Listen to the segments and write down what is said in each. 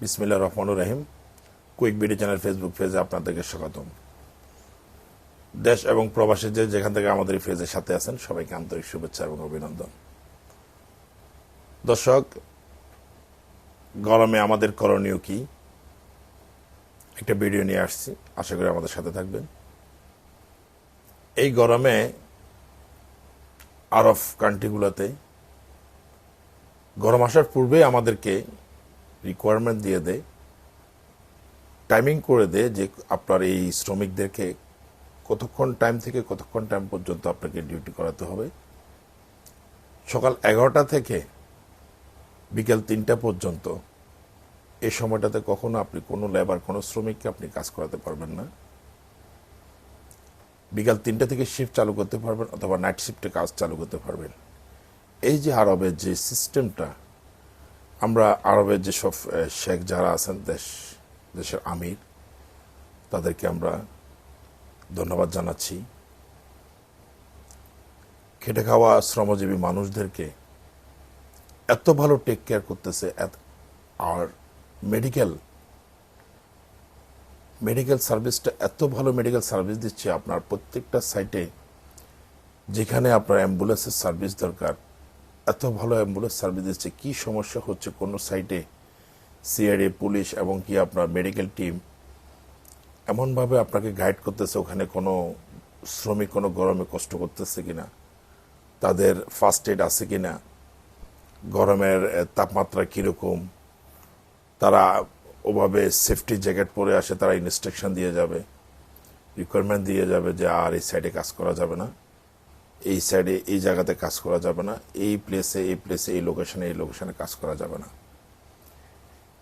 বিসমিল্লা রহমান রহিম। Quick BD channel Facebook পেজে আপনাদেরকে স্বাগতম। দেশ এবং প্রবাসী যে যেখান থেকে আমাদের এই পেজের সাথে আছেন, সবাইকে আন্তরিক শুভেচ্ছা এবং অভিনন্দন। দর্শক, গরমে আমাদের করণীয় কি? একটা ভিডিও নিয়ে আসছি, আশা করি আমাদের সাথে থাকবেন। এই গরমে আরব কান্ট্রিগুলোতে গরম আসার পূর্বে আমাদেরকে রিকোয়ারমেন্ট দিয়ে দেয় টাইমিং করে দেয় যে আপনার এই শ্রমিকদেরকে কতক্ষণ টাইম থেকে কতক্ষণ টাইম পর্যন্ত আপনাকে ডিউটি করাতে হবে। সকাল এগারোটা থেকে বিকেল তিনটা পর্যন্ত এই সময়টাতে কখনো আপনি কোনো লেবার কোনো শ্রমিককে আপনি কাজ করাতে পারবেন না। বিকাল তিনটা থেকে শিফট চালু করতে পারবেন অথবা নাইট শিফটে কাজ চালু করতে পারবেন। এই যে আরবের যে সিস্টেমটা আমরা আরবের যেসব শেখ যারা আছেন দেশ, দেশের আমির, তাদেরকে আমরা ধন্যবাদ জানাচ্ছি। খেটে খাওয়া শ্রমজীবী মানুষদেরকে এত ভালো টেক কেয়ার করতেছে আর মেডিকেল মেডিকেল সার্ভিসটা এত ভালো মেডিকেল সার্ভিস দিচ্ছে আপনার প্রত্যেকটা সাইটে যেখানে আপনার অ্যাম্বুলেন্সের সার্ভিস দরকার। এত ভালো অ্যাম্বুলেন্স সার্ভিস দিচ্ছে, কী সমস্যা হচ্ছে কোনো সাইটে? সিআইডি পুলিশ এবং কি আপনার মেডিকেল টিম এমনভাবে আপনাকে গাইড করতেছে ওখানে কোনো শ্রমিক, কোনো গরমে কষ্ট করতেছে কি না তাদের ফার্স্ট এড আছে কি না গরমের তাপমাত্রা কীরকম? তারা ওভাবে সেফটি জ্যাকেট পরে আসে, তারা ইনস্ট্রাকশন দিয়ে যাবে রিকোয়ারমেন্ট দিয়ে যাবে যে আর এই সাইডে কাজ করা যাবে না। এই সাইডে এই জায়গাতে কাজ করা যাবে না, এই প্লেসে এই প্লেসে এই লোকেশনে এই লোকেশনে কাজ করা যাবে না।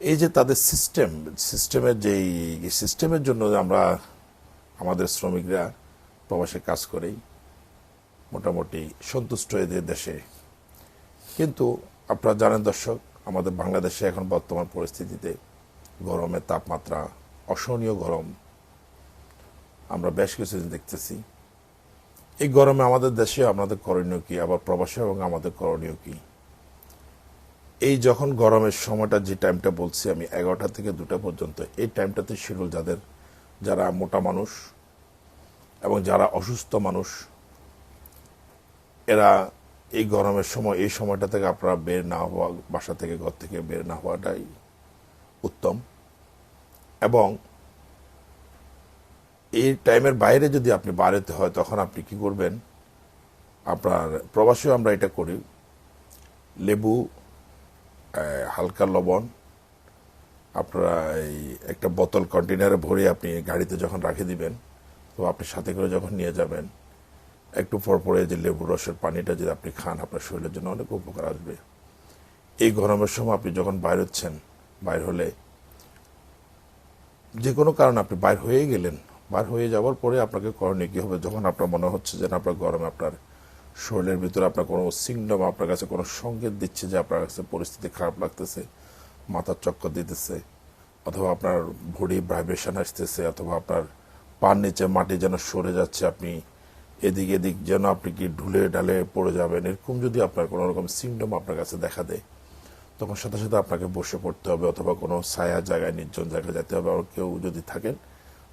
এই যে তাদের সিস্টেম সিস্টেমের যেই সিস্টেমের জন্য আমরা, আমাদের শ্রমিকরা প্রবাসে কাজ করেই মোটামুটি সন্তুষ্ট এদের দেশে। কিন্তু আপনারা জানেন দর্শক, আমাদের বাংলাদেশে এখন বর্তমান পরিস্থিতিতে গরমের তাপমাত্রা অসহনীয় গরম। আমরা বেশ কিছুদিন দেখতেছি। এই গরমে আমাদের দেশে আমাদের করণীয় কি? আবার প্রবাসী এবং আমাদের করণীয় কি? এই যখন গরমের সময়টা যে টাইমটা বলছি আমি, এগারোটা থেকে দুটা পর্যন্ত, এই টাইমটাতে শিডিউল যাদের, যারা মোটা মানুষ এবং যারা অসুস্থ মানুষ, এরা এই গরমের সময়, এই সময়টা থেকে আপনারা বের না হওয়া, বাসা থেকে, ঘর থেকে বের না হওয়াটাই উত্তম। এবং এই টাইমের বাইরে যদি আপনি বাড়াতে হয়, তখন আপনি কি করবেন? আপনার প্রবাসেও আমরা এটা করি। লেবু হালকা লবণ, আপনারা এই একটা বোতল কন্টেনারে ভরে আপনি গাড়িতে যখন রাখে দিবেন, তো আপনি সাথে করে যখন নিয়ে যাবেন, একটু পর পরে যে লেবু রসের পানিটা যদি আপনি খান, আপনার শরীরের জন্য অনেক উপকার আসবে। এই গরমের সময় আপনি যখন বাইর হচ্ছেন, বাইর হলে যে কোনো কারণে আপনি বাইর হয়ে গেলেন বাইর হয়ে যাওয়ার পরে আপনাকে করণীয় কী হবে? যখন আপনার মনে হচ্ছে যে আপনার গরমে আপনার শরীরের ভিতরে আপনার কোনো সিগনম আপনার কাছে কোনো সংকেত দিচ্ছে যে, আপনার কাছে পরিস্থিতি খারাপ লাগতেছে, মাথার চক্কর দিতেছে, অথবা আপনার ভুঁড়ি ভাইব্রেশন আসতেছে, অথবা আপনার পার নিচে মাটি যেন সরে যাচ্ছে, আপনি এদিক এদিক যেন আপনি কি ঢুলে ডালে পড়ে যাবেন, এরকম যদি আপনার কোনো রকম সিমটম আপনার কাছে দেখা দেয়, তখন সাথে সাথে আপনাকে বসে পড়তে হবে, অথবা কোনো ছায়া জায়গায়, নির্জন জায়গায় যেতে হবে আর কেউ যদি থাকেন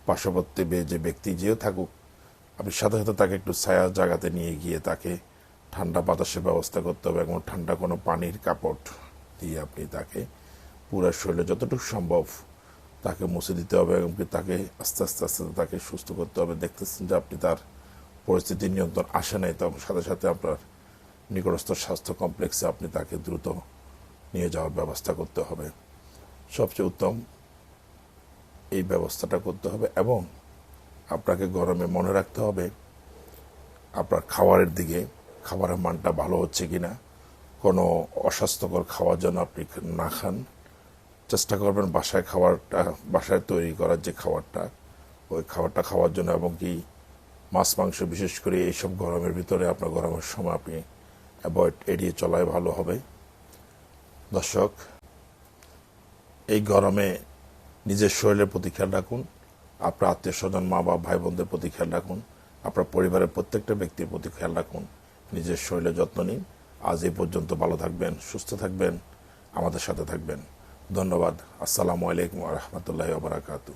পার্শ্ববর্তী যে ব্যক্তি যেও থাকুক আপনি সাথে সাথে তাকে একটু ছায়া জায়গাতে নিয়ে গিয়ে তাকে ঠান্ডা বাতাসের ব্যবস্থা করতে হবে এবং ঠান্ডা কোনো পানির কাপড় দিয়ে আপনি তাকে পুরো শরীরে যতটুকু সম্ভব তাকে মুছে দিতে হবে এবং তাকে আস্তে আস্তে আস্তে আস্তে তাকে সুস্থ করতে হবে। দেখতেছেন যে আপনি তার পরিস্থিতি নিয়ন্ত্রণ আসে নাই তখন সাথে সাথে আপনার নিকটস্থ স্বাস্থ্য কমপ্লেক্সে আপনি তাকে দ্রুত নিয়ে যাওয়ার ব্যবস্থা করতে হবে। সবচেয়ে উত্তম এই ব্যবস্থাটা করতে হবে এবং আপনাকে গরমে মনে রাখতে হবে আপনার খাবারের দিকে খাবারের মানটা ভালো হচ্ছে কি না কোনো অস্বাস্থ্যকর খাওয়ার জন্য আপনি না খান। চেষ্টা করবেন বাসায় খাবারটা, বাসায় তৈরি করার যে খাবারটা, ওই খাবারটা খাওয়ার জন্য এবং কি মাছ, মাংস বিশেষ করে এইসব গরমের ভিতরে আপনার গরমের সময় আপনি অ্যাভয়েড এড়িয়ে চলাই ভালো হবে। দর্শক, এই গরমে নিজের শরীরের প্রতি খেয়াল রাখুন, আপনার আত্মীয় স্বজন মা বাবা ভাই বোনদের প্রতি খেয়াল রাখুন, আপনার পরিবারের প্রত্যেকটা ব্যক্তির প্রতি খেয়াল রাখুন, নিজের শরীরের যত্ন নিন। আজ এই পর্যন্ত ভালো থাকবেন, সুস্থ থাকবেন, আমাদের সাথে থাকবেন। ধন্যবাদ, আসসালামু আলাইকুম রহমতুল্লাহ বারাকাতু